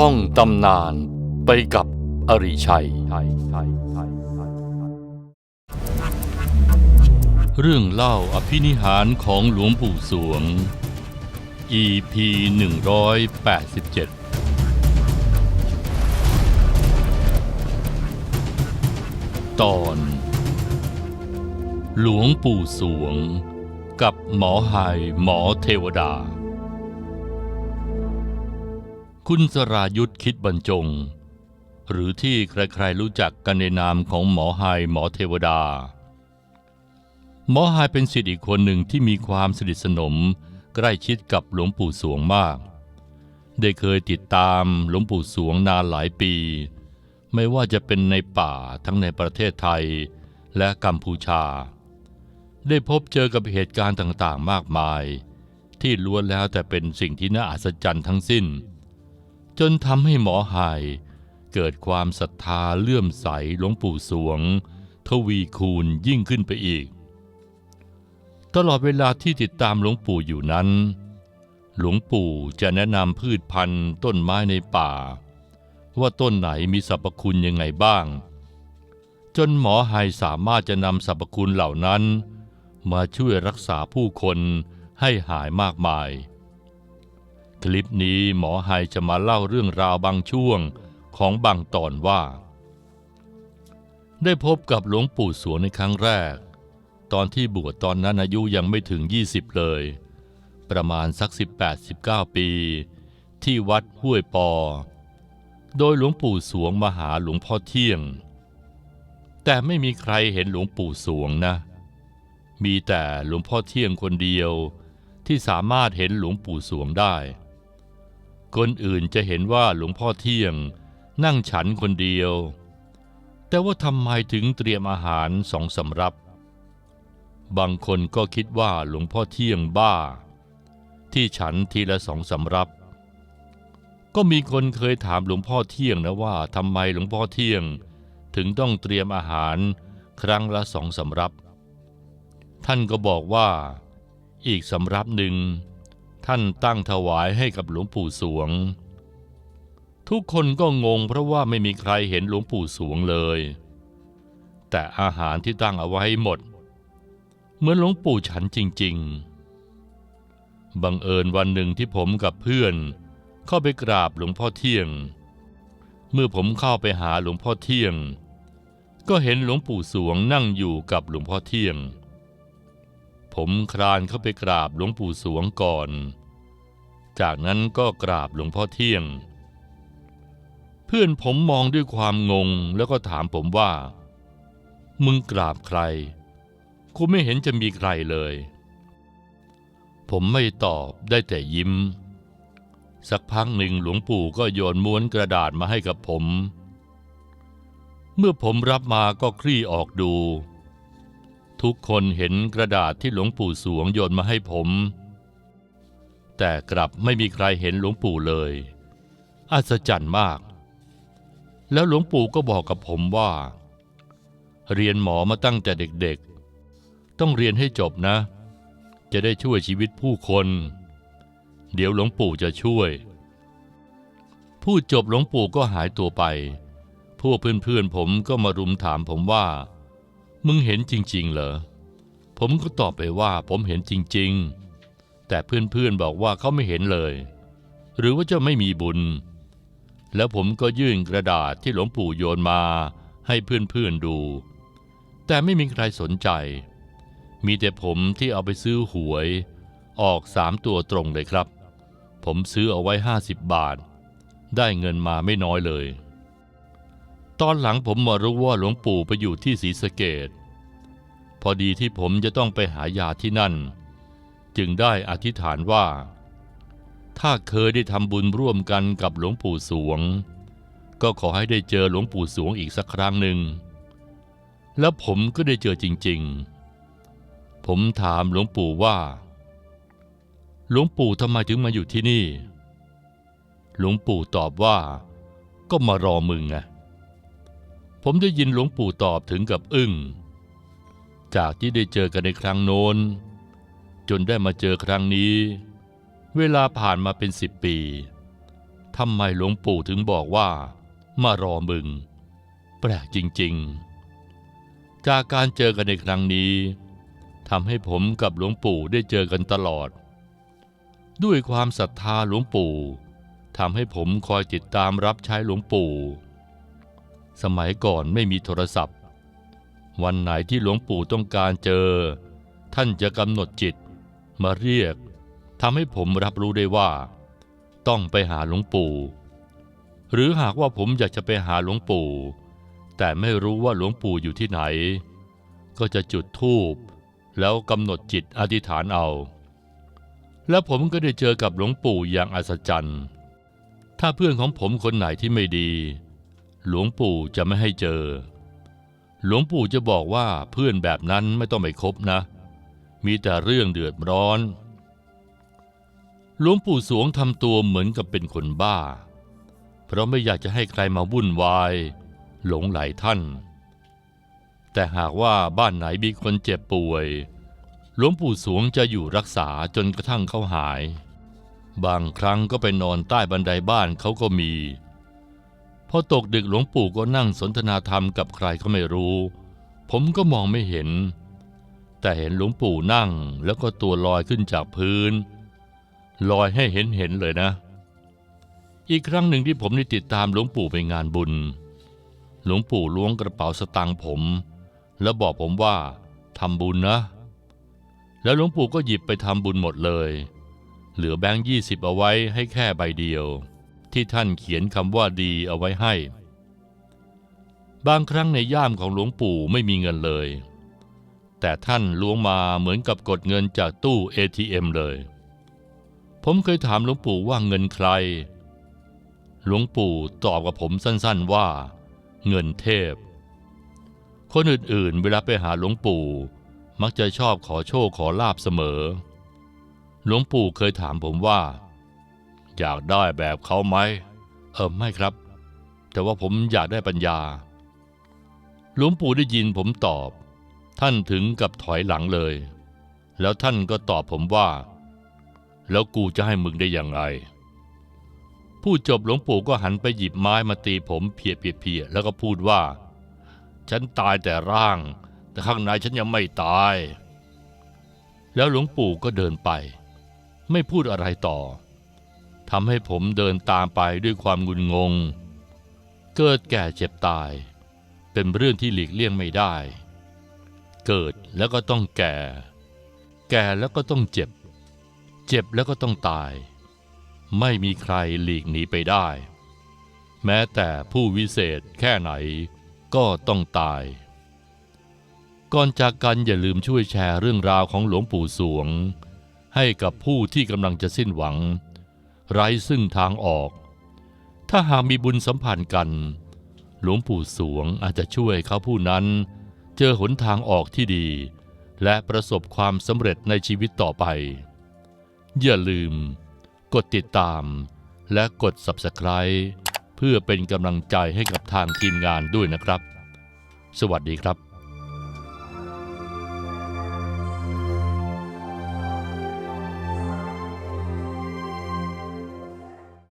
ท่องตำนานไปกับอริชัย เรื่องเล่าอภินิหารของหลวงปู่สวง EP 187ตอน หลวงปู่สวง กับหมอหายหมอเทวดา คุณสรายุทธคิดบรรจง หรือที่ใครๆรู้จักกันในนามของหมอหายหมอเทวดา หมอหายเป็นศิษย์อีกคนหนึ่งที่มีความสนิทสนมใกล้ชิดกับหลวงปู่สวงมาก ได้เคยติดตามหลวงปู่สวงนานหลายปี ไม่ว่าจะเป็นในป่าทั้งในประเทศไทยและกัมพูชา ได้พบเจอกับเหตุการณ์ต่างๆมากมาย ที่ล้วนแล้วแต่เป็นสิ่งที่น่าอัศจรรย์ทั้งสิ้น จนทำให้หมอหายเกิดความศรัทธาเลื่อมใสหลวงปู่สวง ทวีคูณยิ่งขึ้นไปอีก ตลอดเวลาที่ติดตามหลวงปู่อยู่นั้น หลวงปู่จะแนะนำพืชพันธุ์ต้นไม้ในป่า ว่าต้นไหนมีสรรพคุณยังไงบ้าง จนหมอไฮสามารถจะนำสรรพคุณเหล่านั้น มาช่วยรักษาผู้คนให้หายมากมาย คลิปนี้หมอไฮจะมาเล่าเรื่องราวบางช่วงของบางตอนว่า ได้พบกับหลวงปู่สวงในครั้งแรก ตอนที่บวชตอนนั้นอายุยังไม่ถึง 20 เลย ประมาณสัก 18-19 ปี ที่วัดห้วยปอ โดยหลวงปู่สวงมาหาหลวงพ่อเที่ยง แต่ไม่มีใครเห็นหลวงปู่สวงนะ มีแต่หลวงพ่อเที่ยงคนเดียวที่สามารถเห็นหลวงปู่สวงได้ คนอื่นจะเห็นว่าหลวงพ่อเที่ยง นั่งฉันคนเดียว แต่ว่าทำไมถึงเตรียมอาหารสองสำรับบางคนก็คิดว่าหลวงพ่อเที่ยงบ้า ที่ฉันทีละสองสำรับ ก็มีคนเคยถามหลวงพ่อเที่ยงนะว่าทำไมหลวงพ่อเที่ยง ถึงต้องเตรียมอาหารครั้งละสองสำรับ ท่านก็บอกว่า อีกสำรับหนึ่ง ท่านตั้งถวายให้กับหลวงปู่สวง ทุกคนก็งงเพราะว่าไม่มีใครเห็นหลวงปู่สวงเลย แต่อาหารที่ตั้งเอาไว้หมด เหมือนหลวงปู่ฉันจริง ๆ บังเอิญวันหนึ่งที่ผมกับเพื่อน เข้าไปกราบหลวงพ่อเที่ยง เมื่อผมเข้าไปหาหลวงพ่อเที่ยง ก็เห็นหลวงปู่สวงนั่งอยู่กับหลวงพ่อเที่ยง ผมคลานเข้าไปกราบหลวงปู่สวงก่อน จากนั้นก็กราบหลวงพ่อเที่ยง เพื่อนผมมองด้วยความงงแล้วก็ถามผมว่า มึงกราบใคร กูไม่เห็นจะมีใครเลย ผมไม่ตอบได้แต่ยิ้ม สักพักหนึ่งหลวงปู่ก็โยนม้วนกระดาษมาให้กับผม เมื่อผมรับมาก็คลี่ออกดู ทุกคนเห็นกระดาษที่หลวงปู่สวงโยนมาให้ผม แต่กลับไม่มีใครเห็นหลวงปู่เลย อัศจรรย์มาก แล้วหลวงปู่ก็บอกกับผมว่า เรียนหมอมาตั้งแต่เด็กๆ ต้องเรียนให้จบนะ จะได้ช่วยชีวิตผู้คน เดี๋ยวหลวงปู่จะช่วย พูดจบหลวงปู่ก็หายตัวไป พวกเพื่อนๆผมก็มารุมถามผมว่า มึงเห็นจริง ๆ เหรอ ผมก็ตอบไปว่าผมเห็นจริง ๆ แต่เพื่อนๆบอกว่าเขาไม่เห็นเลย หรือว่าจะไม่มีบุญ แล้วผมก็ยื่นกระดาษที่หลวงปู่โยนมาให้เพื่อนๆดู แต่ไม่มีใครสนใจ มีแต่ผมที่เอาไปซื้อหวย ออกสามตัวตรงเลยครับ ผมซื้อเอาไว้ห้าสิบบาท ได้เงินมาไม่น้อยเลยตอนหลังผมมารู้ว่าหลวงปู่ไปอยู่ที่ศรีสะเกด พอดีที่ผมจะต้องไปหายาที่นั่น จึงได้อธิษฐานว่า ถ้าเคยได้ทำบุญร่วมกันกับหลวงปู่สวง ก็ขอให้ได้เจอหลวงปู่สวงอีกสักครั้งหนึ่ง แล้วผมก็ได้เจอจริง ๆ ผมถามหลวงปู่ว่า หลวงปู่ทำไมถึงมาอยู่ที่นี่ หลวงปู่ตอบว่า ก็มารอมึงไงผมได้ยินหลวงปู่ตอบถึงกับอึ้ง จากที่ได้เจอกันในครั้งโน้น จนได้มาเจอครั้งนี้ เวลาผ่านมาเป็นสิบปีทำไมหลวงปู่ถึงบอกว่า มารอมึง แปลกจริง ๆ จากการเจอกันในครั้งนี้ทำให้ผมกับหลวงปู่ได้เจอกันตลอด ด้วยความศรัทธาหลวงปู่ทำให้ผมคอยติดตามรับใช้หลวงปู่ สมัยก่อนไม่มีโทรศัพท์ วันไหนที่หลวงปู่ต้องการเจอ ท่านจะกำหนดจิต มาเรียกทำให้ผมรับรู้ได้ว่า ต้องไปหาหลวงปู่ หรือหากว่าผมอยากจะไปหาหลวงปู่ แต่ไม่รู้ว่าหลวงปู่อยู่ที่ไหน ก็จะจุดธูปแล้วกำหนดจิตอธิษฐานเอา และผมก็ได้เจอกับหลวงปู่อย่างอัศจรรย์ถ้าเพื่อนของผมคนไหนที่ไม่ดี หลวงปู่จะไม่ให้เจอ หลวงปู่จะบอกว่าเพื่อนแบบนั้นไม่ต้องไปคบนะ มีแต่เรื่องเดือดร้อน หลวงปู่สวงทำตัวเหมือนกับเป็นคนบ้า เพราะไม่อยากจะให้ใครมาวุ่นวาย หลงไหลท่าน แต่หากว่าบ้านไหนมีคนเจ็บป่วย หลวงปู่สวงจะอยู่รักษาจนกระทั่งเขาหาย บางครั้งก็ไปนอนใต้บันไดบ้านเขาก็มี พอตกดึกหลวงปู่ก็นั่งสนทนาธรรมกับใครก็ไม่รู้ ผมก็มองไม่เห็น แต่เห็นหลวงปู่นั่งแล้วก็ตัวลอยขึ้นจากพื้น ลอยให้เห็นเห็นเลยนะ อีกครั้งหนึ่งที่ผมได้ติดตามหลวงปู่ไปงานบุญ หลวงปู่ล้วงกระเป๋าสตางค์ผม แล้วบอกผมว่าทำบุญนะ แล้วหลวงปู่ก็หยิบไปทำบุญหมดเลย เหลือแบงค์ยี่สิบเอาไว้ให้แค่ใบเดียว ที่ท่านเขียนคำว่าดีเอาไว้ให้ บางครั้งในย่ามของหลวงปู่ไม่มีเงินเลย แต่ท่านล้วงมาเหมือนกับกดเงินจากตู้ ATM เลย ผมเคยถามหลวงปู่ว่าเงินใคร หลวงปู่ตอบกับผมสั้นๆว่า เงินเทพ คนอื่นๆ เวลาไปหาหลวงปู่ มักจะชอบขอโชคขอลาบเสมอ หลวงปู่เคยถามผมว่า อยากได้แบบเขาไหม เออไม่ครับ แต่ว่าผมอยากได้ปัญญา หลวงปู่ได้ยินผมตอบ ท่านถึงกับถอยหลังเลย แล้วท่านก็ตอบผมว่า แล้วกูจะให้มึงได้อย่างไรพูดจบหลวงปู่ก็หันไปหยิบไม้มาตีผมเพียเพียเพียแล้วก็พูดว่า ฉันตายแต่ร่าง แต่ข้างในฉันยังไม่ตาย แล้วหลวงปู่ก็เดินไป ไม่พูดอะไรต่อ ทำให้ผมเดินตามไปด้วยความงุนงง เกิดแก่เจ็บตาย เป็นเรื่องที่หลีกเลี่ยงไม่ได้ เกิดแล้วก็ต้องแก่ แก่แล้วก็ต้องเจ็บ เจ็บแล้วก็ต้องตาย ไม่มีใครหลีกหนีไปได้ แม้แต่ผู้วิเศษแค่ไหนก็ต้องตาย ก่อนจากกันอย่าลืมช่วยแชร์เรื่องราวของหลวงปู่สวง ให้กับผู้ที่กำลังจะสิ้นหวัง ไร้ซึ่งทางออก ถ้าหากมีบุญสัมพันธ์กัน หลวงปู่สวงอาจจะช่วยเขาผู้นั้น เจอหนทางออกที่ดี และประสบความสำเร็จในชีวิตต่อไป อย่าลืม กดติดตามและกด Subscribe เพื่อเป็นกำลังใจให้กับทางทีมงานด้วยนะครับ สวัสดีครับ